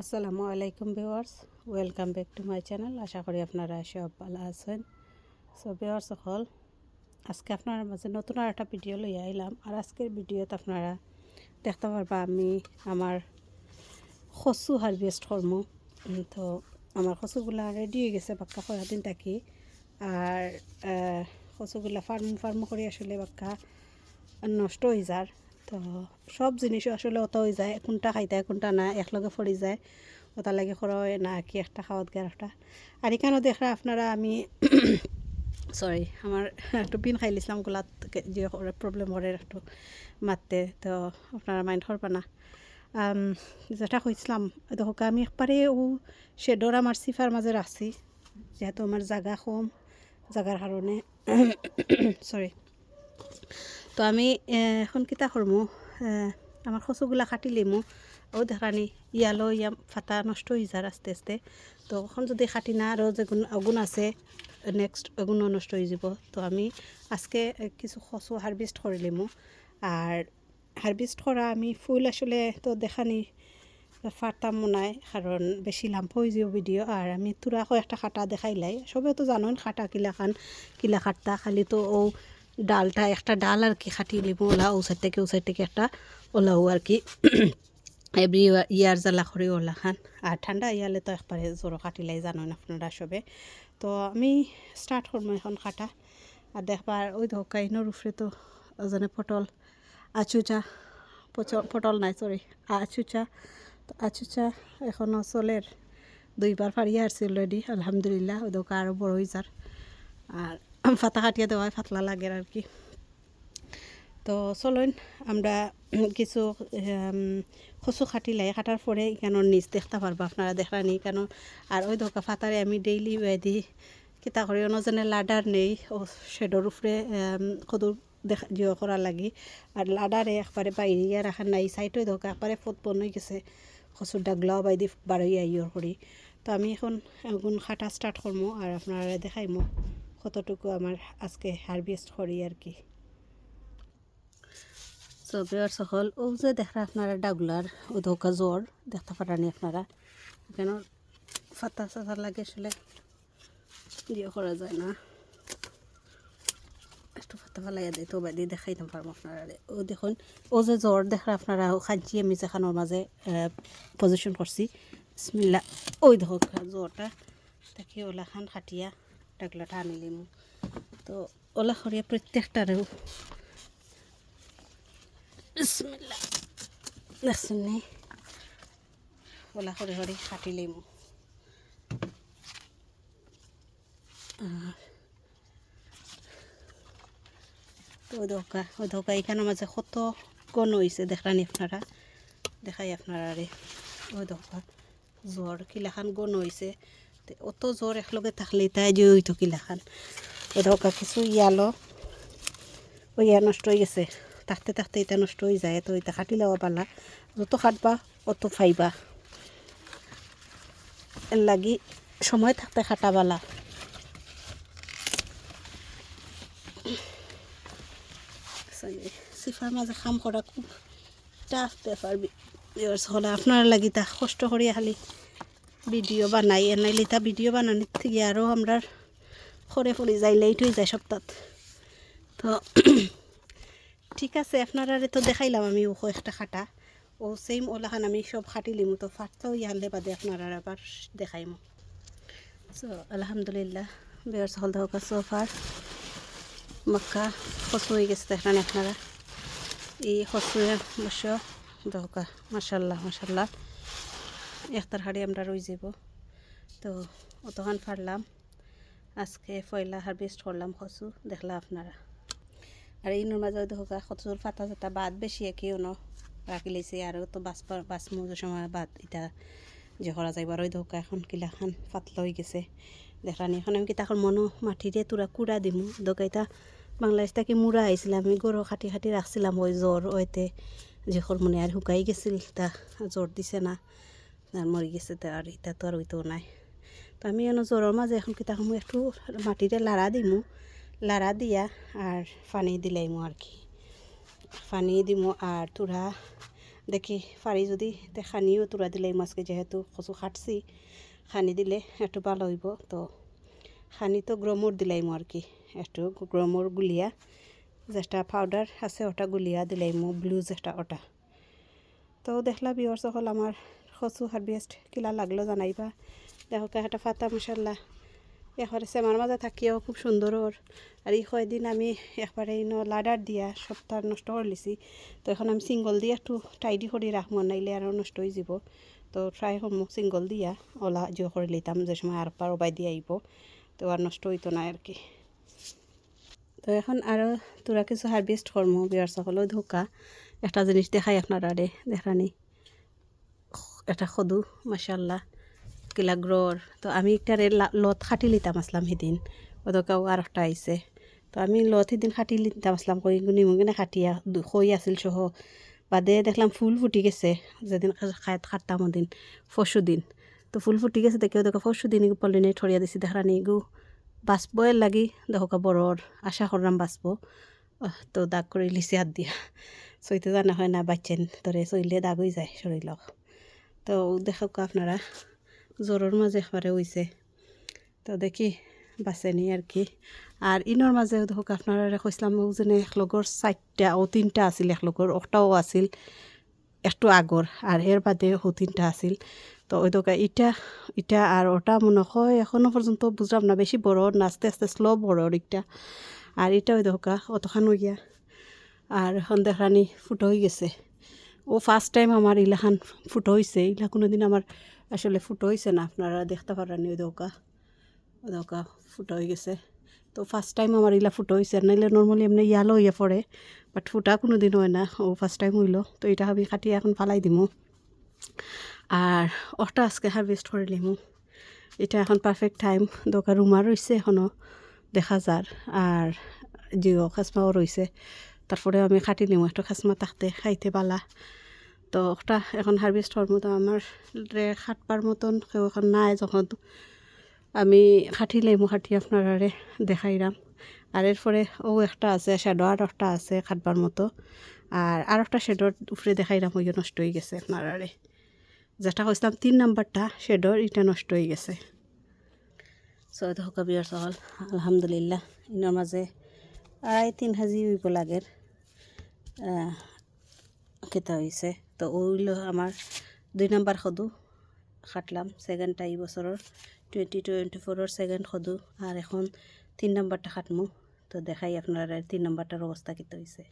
আসসালামু আলাইকুম viewers, welcome back to my channel. আশা করি আপনারা সব ভালো আছেন। সো ভিউয়ার্স, সকল, আজকে আপনার মাঝে নতুন আর একটা ভিডিও লই আইলাম। আর আজকের ভিডিওতে আপনারা দেখতে পারবা আমি আমার কচু হারভেস্ট করমু তো আমার কচুগুলা রেডি হয়ে গেছে বাক্কা কয়েকদিন থাকি। আর কচুগুলা ফার্ম ফার্ম করে আসলে বাক্কা নষ্ট হয়ে যার। তো সব জিনিসও আসলে অত হয়ে যায়, কোনটা খাইতে কোনটা না, একলগে পড়ে যায়। ওটা লাগে খরচ না, কি একটা খাওয়াত গেল একটা আর এখানেও দেখা আপনারা আমি সরি আমার একটু বিন খাই লিছিলাম, গোলাত যে প্রবলেম করে একটু মারতে তো আপনারা মাইন্ড করবা না যেটা কইছিলাম দেখো আমি একবারে ও শেডর আমার সিফার মাঝে রাখছি যেহেতু আমার জায়গা কম জায়গার কারণে সরি তো আমি এখন কিতা করমু আমার কচুগুলা কাটি লিমু। ও দেখানি, ইয়ালো ইয়া ফাটা নষ্ট হয়ে যায় আস্তে আস্তে। তো এখন যদি কাটি না আরও যে গুণ আগুন আছে নেক্সট এগুনও নষ্ট হয়ে যাব। তো আমি আজকে কিছু কচু হারভেস্ট করে লিমু। আর হারভেস্ট করা আমি ফুল আসলে তো দেখানি ফাটাম মনায় কারণ বেশি লাম্প হয়ে যাব ভিডিও আর আমি তোরা একটা খাটা দেখাইলাই সবে তো জানো খাটা কিলা খান কিলা খাটটা খালি তো ও ডালটা একটা ডাল আর কি খাটিয়ে নিব, ওলা ও সাইড থেকে ও সাইড থেকে একটা ওলাও আর কি। এভরি ইয়ার জ্বালা করে ওলা খান আর ঠান্ডা ইয়ালে তো একবারে জোরো কাটিলাই জানেন আপনারা সবে। তো আমি স্টার্ট করব এখন কাটা। আর দেখবার ওই ধোকাইনোর উপরে তো ওজনে পটল, আচুচা পটল নাই সরি আচুচা। তো আচুচা এখনও চলের, দুইবার ফাড়িয়ে আসছি অলরেডি আলহামদুলিল্লাহ, ওই দোকা আরও বড় হয়ে যার। আর ফাতা কাটিয়ে দেওয়ায় পাতলা লাগে আর কি। তো চলুন, আমরা কিছু কচু কাটিলাই কাটার পরে এখানোর নিচ দেখতে পারব আপনারা দেখানি কেন আর ওই ধোকা ফাতারে আমি ডেইলি দি কিতা করি যেনে লাডার নেই, ও শেডর উপরে কদুর দেখা জিও করা লাগি, আর লাডারে একবারে বাইরিয়া রাখা নাই সাইডে ধোকা একবারে ফুট বন গেছে কচুর ডাগলাও বাইদি বাড়ি আইয়র করি তো আমি এখন আগুন খাটা স্টার্ট করব আর আপনারা দেখাইমো। কতটুকু আমার আজকে হারভেস্ট করি আর কি। সো বিয়ার সকল, ও যে দেখা আপনারা ডাগুলার, ও ধোকা জ্বর, দেখতে পারানি আপনারা। কেন? ফাতা সাতা লাগে আসলে ইয়ে করা যায় না। একটু ফাতা ফালাইয়া দেয়, তো বাইদি দেখাইতাম পারব আপনারা ও দেখুন, ও যে জ্বর দেখা আপনারা খাঞ্চি আমি যেখানোর মাঝে পজিশন করছি। বিসমিল্লা ওই ধোকা জ্বরটা, তাকে ওলা খান খাটিয়া ডাগলাটা আনিলিম তো ওলা খরিয়া প্রত্যেকটারেও বিসমিল্লা দেখছেন নি ওলা করে করে কাটি লিমু। তো ওই ধোকা ওই ধোকা মাঝে কত গণ হয়েছে দেখানি আপনারা? দেখাই আপনারা রে। ওই ধোকা জ্বর কিলাখান গণ হয়েছে তে অত জ্বর একলগে থাকলে তাই যে ওই তো কিলাখান ওই ধোকা কিছু ইয়ালো ওই ইয়া নষ্ট হয়ে গেছে। থাকতে থাকতে এটা নষ্ট হয়ে যায়, তো এটা কাটি লওয়া পালা। যত খাটবা অত ফাইবা। এর লাগি সময় থাকতে খাটা বালা সিফার মাঝে কাম করা খুব টাফ ব্যাপার হলে আপনার লাগি তা কষ্ট করিয়া খালি ভিডিও বানাই এনাইলে তা ভিডিও বানানোর থেকে আরও আমরা খরে পড়ে যাই লেট হয়ে যায় সপ্তাহ তো ঠিক আছে, আপনারা তো দেখাইলাম আমি ও একটা খাটা। ও সেম ওলাখান আমি সব খাটি লিমু, তো ফাটতেও ইয়ালে বাদে আপনারা আবার দেখাইমু। সো আলহামদুলিল্লাহ বেয়ার সহল দহকা সোফার মক্কা খসু হয়ে গেছে দেখেন আপনারা। এই খসুয়ে বস দহকা মাসাল্লাহ মাসাল্লাহ একটার হাড়ি আমরা রয়ে যাব। তো অতখান ফাড়লাম। আজকে পয়লা হারভেস্ট করলাম খসু দেখলা আপনারা। আর এই মাঝে দেখা কচুর ফাটা চাটা বাদ বেশি কেউ ন। রাখি লেছে আর তো বাস বাস মজুর সময় বাদ, এটা যে করা যাইব আর ওই ধোকা এখন কিলা খান পাতলা হয়ে গেছে। দেখানি এখন আমি কিতা এখন মনো মাটিরে তোরা কুড়া দিমু? দোকা এটা বাংলাদেশ থেকে মুড়া আইছিল আমি গরু খাটি খাটি রাখছিলাম ওই জ্বর ওইতে। যে মনে আর শুকাই গেছিল, তা জ্বর দিছে না। মরি গেছে তা আর এটা তো আর ওইতেও নাই। তো আমি এনে জ্বরের মাঝে এখন কিতা সময় একটু মাটিরে লাড়া দিমু। লাড়া দিয়া আর পানি দিলাইমু আর কি। পানি দিমু আর তোরা দেখি পারি যদি তে খানিও তুরা দিলে মাছকে যেহেতু কচু খাটছি খানি দিলে একটু ভালো হইব তো খানি তো গ্রমর দিলাইমো আর কি। একটু গ্রমর গুলিয়া যেটা পাউডার আছে ওটা গুলিয়া দিলাইমো ব্লু যেটা ওটা। তো দেখলা বিয়র সকল আমার কচু হারভেস্ট কিলা লাগল জানাইবা। দেখো একটা ফাতা মশাল্লা এবারে সেমার মাঝে থাকিও খুব সুন্দর ওর আর এই কয়দিন আমি একবারে ইন লাডার দিয়া সপ্তাহ নষ্ট করে তো এখন আমি সিঙ্গল দিয়ে একটু টাইডি করে রাখব নাইলে আরও নষ্ট হয়ে যাব তো ট্রাই করব সিঙ্গল দিয়া ওলা জিও করে লিতাম, যে সময় আর পার বাই দিয়ে আইব তো আর নষ্ট হইতো না আর কি। তো এখন আরও তোরা কিছু হারভেস্ট করব বিয়ার সকলেও ধোকা। একটা জিনিস দেখাই আপনারা রে দেখানি। এটা সদু মাসাল্লাহ কিলা গ্রোর তো আমি একটারে লত খাটি লিতাম আসলাম সেদিন ওদকাও আর একটা আইছে। তো আমি লত সেদিন খাটি লিতাম আসলাম কই, নিমুগিনে খাটিয়া খই আছিল সহ। বাদে দেখলাম ফুল ফুটি গেছে, যেদিন খাত খাটতাম ওদিন, পরশু দিন। তো ফুল ফুটি গেছে দেখে দেখো পরশু দিন পলিনে ঠরিয়া দিছি দেখানি গু। বাঁচব এর লাগি, দেখো বড়র আশা করলাম বাঁচব। তো দাগ করে লিচি হাত দিয়া। সইতে জানা হয় না, বাচ্চেন তোরে চইলে দাগ হয়ে যায় শরীর তো দেখো আপনারা জ্বরের মাঝে একবারে হইছে তো দেখি বাঁচেনি আর কি। আর ইনোর মাঝে দেখো আপনারা কইসলাম যেনে একলগর চারটা ও তিনটা আছিল একলগর ওটাও আছিল, একটু আগর আর এর বাদে ও তিনটা আছিল। তো ওই দোকা ইটা ইটা আর ওটা মনে হয়, এখনও পর্যন্ত বুঝলাম না বেশি বড় না আস্তে স্লো বড় ইটা। আর এটা ওই দোকা অতখান হইয়া আর দেখানি ফুটো হয়ে গেছে। ও ফার্স্ট টাইম আমার ইলাখান ফুটো হয়েছে ইলা কোনো দিন আমার আসলে ফুটো হয়েছে না। আপনারা দেখতে পারেন ওই দৌকা। দৌকা ফুটো হয়ে গেছে। তো ফার্স্ট টাইম আমার ইলা ফুটো হয়েছে নাইলে নর্মালি এমনি ইয়ালো হইয়া পড়ে বাট ফুটা কোনো দিন হয় না। ও ফার্স্ট টাইম হইল। তো এটা আমি কাটি এখন ফালাই দিমু। আর ওটা আজকে হারভেস্ট করে লিমু এটা এখন পারফেক্ট টাইম দোকান রুমা রয়েছে এখনও দেখা যার। আর জিও খাসমাও রয়েছে তারপরে আমি খাটি নিমু, একটা খাসমা থাকতে খাইতে পালা। তো ওটা এখন হারভেস্ট হওয়ার মতো আমার খাটবার মতন কেউ এখন নাই, যখন আমি খাটি লেমু খাটি আপনারা দেখাইলাম আর এরপরে ও একটা আছে শ্যাডো আর একটা আছে খাটবার মতো। আর আর একটা শেডোর উপরে দেখাইলাম ওই নষ্ট হয়ে গেছে আপনারা যেটা কইসলাম তিন নাম্বারটা শেডোর এটা নষ্ট হয়ে গেছে। সৈয়দ হকাবিয়ার সহল আলহামদুলিল্লাহ, ইনার মাঝে আড়াই তিন হাজি উইব লাগের খেতে হয়েছে তো ওইল আমার দুই নাম্বার সদু খাটলাম সেকেন্ডটা এই বছরের টুয়েন্টি টোয়েন্টি ফোরের সেকেন্ড সদু। আর এখন তিন নাম্বারটা খাটমু তো দেখাই আপনারা তিন নাম্বারটার অবস্থা কীতে হয়েছে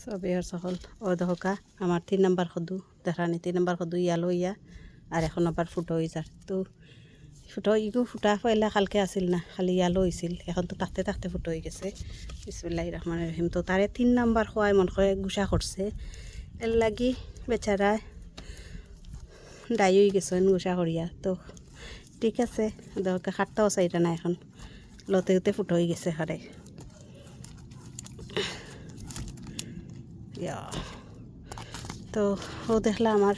সবের সকল ও দহকা আমার তিন নাম্বার সদু, দেখানি, তিন নাম্বার সদু ইয়ালো ইয়া, আর এখন আবার ফুটো হয়ে যার তো ফুটো, ইগু ফুটা পয়লা কালকে আছিল না, খালি ইয়ালো হয়েছিল এখন তো তাকতে তাকতে ফুটো হয়ে গেছে। বিসমিল্লাহ রহমান রহিম তো তারে তিন নাম্বার খোয়াই মন করে গুছা করছে এর লাগি বেচারা দায়ী হয়ে গেছেন গুছা করিয়া তো ঠিক আছে দরকার খাটটাও চাইটা না এখন। লতে উতে ফুটো হয়ে গেছে হারে তো ও দেখলা আমার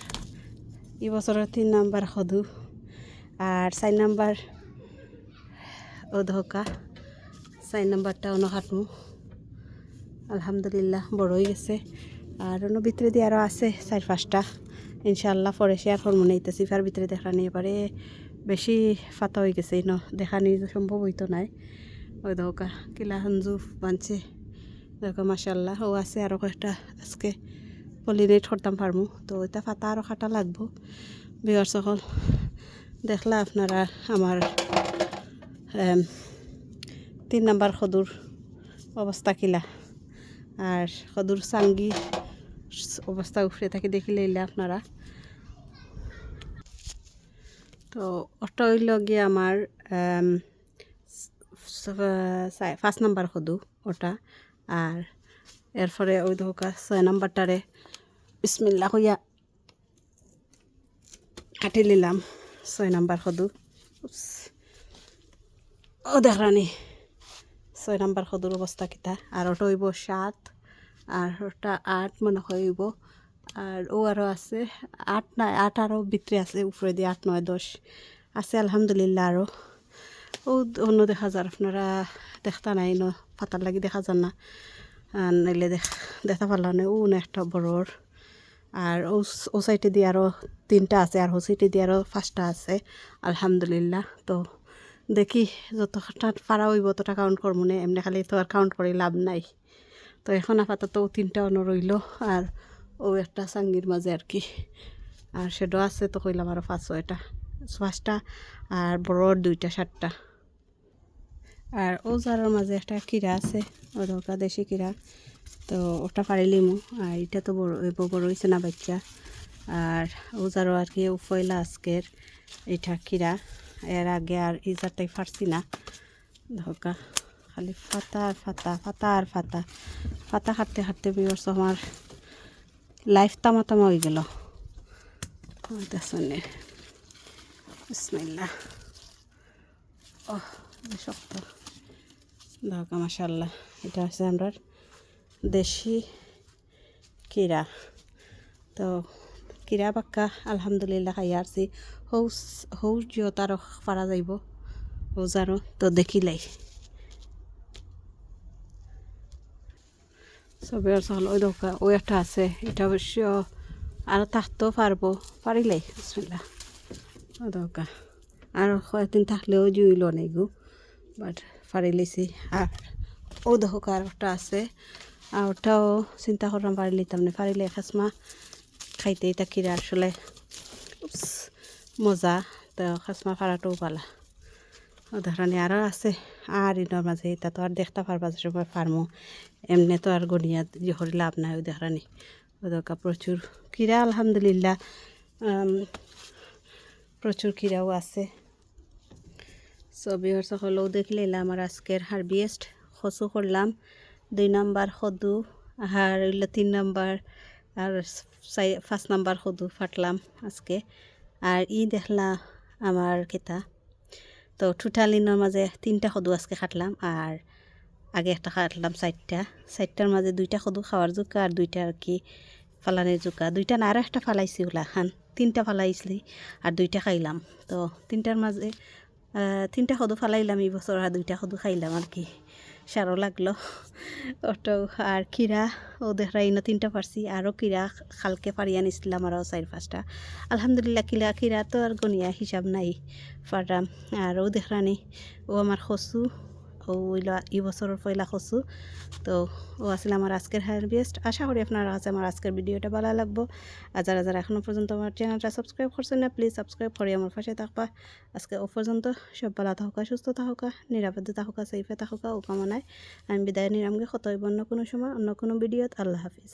এই বছরের তিন নাম্বার সদু। আর চার নাম্বার ও ধোকা চার নাম্বারটা অন্য হাঁটমু। আলহামদুলিল্লাহ বড় হয়ে গেছে। আর অন্য ভিতরে দিয়ে আরও আছে চার পাঁচটা। ইনশাল্লাহ পরে শেয়ার করব নেইতেছি ফার ভিতরে দেখা নিয়ে পারে বেশি ফাতা হয়ে গেছে ন, দেখা নিয়ে সম্ভব হইতো নাই। ওই ধোকা কিলা সঞ্জু বানছে। দেখো মাসাল্লাহ ও আছে আরও কয়েকটা। আজকে পলিনেট করতাম পারমু তো ওইটা ফাতা আরও খাটা লাগবো। বিয়ার সকল দেখলা আপনারা আমার তিন নাম্বার সদুর অবস্থা কিলা। আর সদুর সাঙ্গি অবস্থা উফরে থাকি দেখিলে আপনারা। তো ওটা গিয়ে আমার ফার্স্ট নাম্বার সদু ওটা আর এরপরে ওই ধোকা ছয় নাম্বারটারে বিসমিল্লা হইয়া কাটি নিলাম ছয় নাম্বার সদু। ও দেখরানি ছয় অবস্থা কিতা আর ওটা হইব সাত আর ওটা আট মনে হইব। আর ও আরও আছে আট নয় আট আরও ভিতরে আছে দিয়ে আট নয় দশ। আছে আলহামদুলিল্লাহ আরও ও অন্য দেখা যার আপনারা দেখতা নাই ন পাতার লাগি দেখা যান না। নাইলে দেখ দেখা পারলাম না ও না একটা বড়র আর ও সাইডে দিয়ে আরও তিনটা আছে আর ও সাইডে দিয়ে আরও পাঁচটা আছে। আলহামদুলিল্লাহ। তো দেখি যতটা পারা হইব ততটা কাউন্ট করব না। এমনি খালি তো আর কাউন্ট করে লাভ নাই। তো এখন আপাতত ও তিনটা অন্য রইল আর ও একটা সাঙ্গির মাঝে আর কি। আর সেটাও আছে তো কইলাম আরও পাঁচ ছয়টা। পাঁচটা আর বড় দুইটা, সাতটা। আর ও জারের মাঝে একটা কিরা আছে। ও দেশি কিরা। তো ওটা পারিলিমু আর এটা তো বড় বড় হয়েছে না বাচ্চা। আর ও জারও আর কি পয়লা আজকের এটা কিরা এর আগে আর এই জারটাই ফাটছি না। ধোকা, খালি ফাতা আর ফাতা ফাতা আর ফাতা। ফাতা হাঁটতে হাঁটতে বিবর্ষ আমার লাইফ তামা তামা হয়ে গেল। দেখুন বিসমিল্লাহ। ও শক্ত। দেখা মাসাল্লাহ এটা হচ্ছে আমরা দেশি কিরা। তো কিরা বাক্কা আলহামদুলিল্লাহ খাই আসছি হৌ হৌ জিও তারও পারা যাইব হৌজারও তো দেখিলাই সবে আর সকাল ওই দোকা ওই একটা আছে। এটা অবশ্য আরও থাকতেও পারব পারিলাই বিসমিল্লাহ ও দরকার আর কয়েকদিন থাকলেও জুইল নেই গো বাট পারি লিছি। আর ও দেখো আর একটা আছে। আর ওটাও চিন্তা করলাম পারি লিতাম না পারিলে খাসমা খাইতে এটা আসলে মজা তো খাসমা পারাটাও পালা দেখানি আরও আছে আর ইনোর মাঝে এটা তো আর দেখতে পারবা যে সময় পারমো এমনি তো আর গনিয়া লাভ নাই ওই দেখানি ও দেখা প্রচুর কিরা আলহামদুলিল্লাহ প্রচুর কিরাও আছে ছবি সকলেও দেখলে আমার আজকের হারবিয়েস্ট খসু করলাম দুই নাম্বার সদু আর হইল তিন নাম্বার, আর চাই, পাঁচ নাম্বার সদু ফাটলাম আজকে। আর ই দেখলা আমার কেতা তো ঠুঠালিনের মাঝে তিনটা সদু আজকে খাটলাম আর আগে একটা খাটলাম চারটা চারটার মাঝে দুইটা সদু খাওয়ার জোকা আর দুইটা আর কি ফালানের জোকা। দুইটা না আরও একটা ফালাইছি ওলা তিনটা ফালাইছিলি আর দুইটা খাইলাম। তো তিনটার মাঝে তিনটা সদু ফালাইলাম এই বছর আর দুইটা সদু খাইলাম আর কি। সারও লাগল। ওটো আর কিরা ও দেখরা তিনটা পারছি। আরও কিরা খালকে পারি আনিছিলাম আরও চার পাঁচটা। আলহামদুলিল্লাহ কিলা কিরা তো আর গনিয়া হিসাব নাই পাৰাম আর ও দেখরানি ও আমার খসু। ওইলা এই বছরের পয়লা খসু। তো ও আসলে আমার আজকের হারভেস্ট আশা করি আপনার আছে আমার আজকের ভিডিওটা ভালো লাগবো। যারা যারা এখনও পর্যন্ত আমার চ্যানেলটা সাবস্ক্রাইব করছেন না প্লিজ সাবস্ক্রাইব করে আমার পাশে থাকবা। আজকে ও পর্যন্ত সব ভালো থাকা সুস্থ থাকা নিরাপদে থাকা সেফে থাকা ও কামনায় আমি বিদায় নিরামকে কত অন্য কোনো সময়, অন্য কোনো ভিডিওত। আল্লাহ হাফিজ।